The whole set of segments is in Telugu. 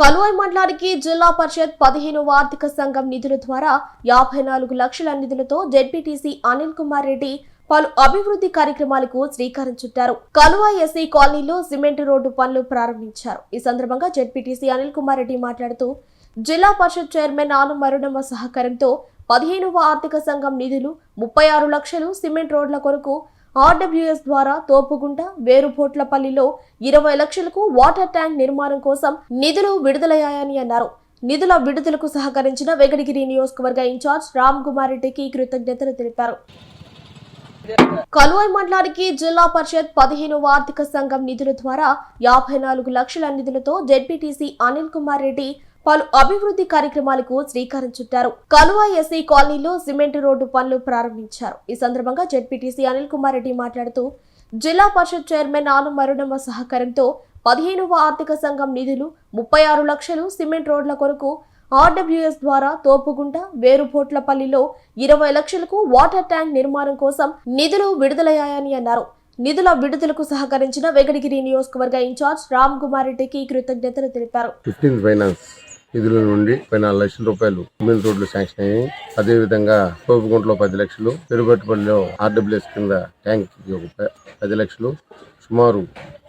కలువై మండలానికి జిల్లా పరిషత్ పదిహేను ఆర్థిక సంఘం నిధుల ద్వారా యాభై నాలుగు లక్షల నిధులతో జెడ్పీటీసీ అనిల్ కుమార్ రెడ్డి పలు అభివృద్ధి కార్యక్రమాలకు శ్రీకారం చుట్టారు. కలువా ఎస్సీ కాలనీలో సిమెంట్ రోడ్డు పనులు ప్రారంభించారు. ఈ సందర్భంగా జెడ్పీటీసీ అనిల్ కుమార్ రెడ్డి మాట్లాడుతూ జిల్లా పరిషత్ చైర్మన్ ఆను మరుణమ్మ సహకారంతో పదిహేనవ ఆర్థిక సంఘం నిధులు ముప్పై ఆరు లక్షలు సిమెంట్ రోడ్ల కొరకు ఆర్డబ్ల్యూఎస్ ద్వారా తోపుగుంట వేరుపోట్లపల్లిలో ఇరవై లక్షలకు వాటర్ ట్యాంక్ నిర్మాణం కోసం నిధులు విడుదలయ్యాయని అన్నారు. నిధుల విడుదలకు సహకరించిన వెంకటగిరి నియోజకవర్గ ఇన్ఛార్జ్ రామ్ కుమార్ రెడ్డికి కృతజ్ఞతలు తెలిపారు. కలువై మండలానికి జిల్లా పరిషత్ పదిహేనవ ఆర్థిక సంఘం నిధుల ద్వారా యాభై నాలుగు లక్షల నిధులతో జెడ్పీటీసీ అనిల్ కుమార్ రెడ్డి పలు అభివృద్ధి కార్యక్రమాలకు శ్రీకారం చుట్టారు. కలువా ఎస్సీ కాలనీలో సిమెంట్ రోడ్డు పనులు ప్రారంభించారు. ఈ సందర్భంగా జెడ్పీటీసీ అనిల్ కుమార్ రెడ్డి మాట్లాడుతూ జిల్లా పరిషత్ చైర్మన్ ఆను మరుణమ్మ సహకారంతో పదిహేనవ ఆర్థిక సంఘం నిధులు ముప్పై ఆరు లక్షలు సిమెంట్ రోడ్ల కొరకు ఆర్డబ్ల్యూఎస్ ద్వారా తోపుగుంట వేరుపోట్లపల్లిలో ఇరవై లక్షలకు వాటర్ ట్యాంక్ నిర్మాణం కోసం నిధులు విడుదలయ్యాయని అన్నారు. నిధుల విడుదలకు సహకరించిన వెంకటగిరి నియోజకవర్గ ఇన్ఛార్జ్ రామ్ కుమార్ రెడ్డికి కృతజ్ఞతలు తెలిపారు. ఫైనాన్స్ నిధుల నుండి ముప్పై నాలుగు లక్షల రూపాయలు మెయిన్ రోడ్లు శాంక్షన్ అయ్యాయి అదేవిధంగా కోపగుంటలో పది లక్షలు పెరుగట్టుపల్లిలో ఆర్డబ్ల్యూఎస్ కింద ట్యాంక్ పది లక్షలు సుమారు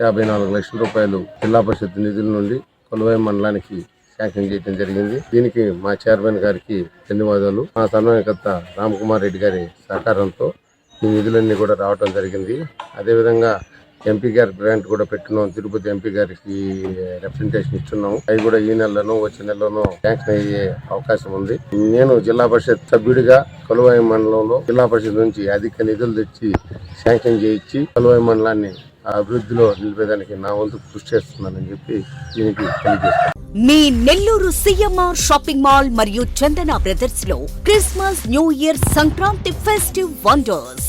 యాభై నాలుగు లక్షల రూపాయలు జిల్లా పరిషత్ నిధుల నుండి కొలువై మండలానికి శాంక్షన్ చేయడం జరిగింది. దీనికి మా చైర్మన్ గారికి ధన్యవాదాలు. మా సమన్వయకర్త రామ్ కుమార్ రెడ్డి గారి సహకారంతో ఈ నిధులన్నీ కూడా రావటం జరిగింది. అదేవిధంగా ఎంపీ గారి గ్రాంట్ కూడా పెట్టున్నాం. తిరుపతి ఎంపీ గారికి రిప్రజెంటేషన్ ఇస్తున్నాం అవి కూడా ఈ నెలలోనూ వచ్చే నెలలోనూ శాంక్షన్ అయ్యే అవకాశం ఉంది. నేను జిల్లా పరిషత్ సభ్యుడిగా కొలువాయి మండలంలో జిల్లా పరిషత్ నుంచి అధిక నిధులు తెచ్చి శాంక్షన్ చేయించి కొలువాయి మండలాన్ని అభివృద్ధిలో నిలిపేదానికి నా వంతు కృషి చేస్తున్నానని చెప్పి దీనికి తెలియజేస్తాను మీ నెల్లూరు సిఎంఆర్ షాపింగ్ మాల్ మరియు Chandana బ్రదర్స్లో Christmas new year Sankranti festive wonders.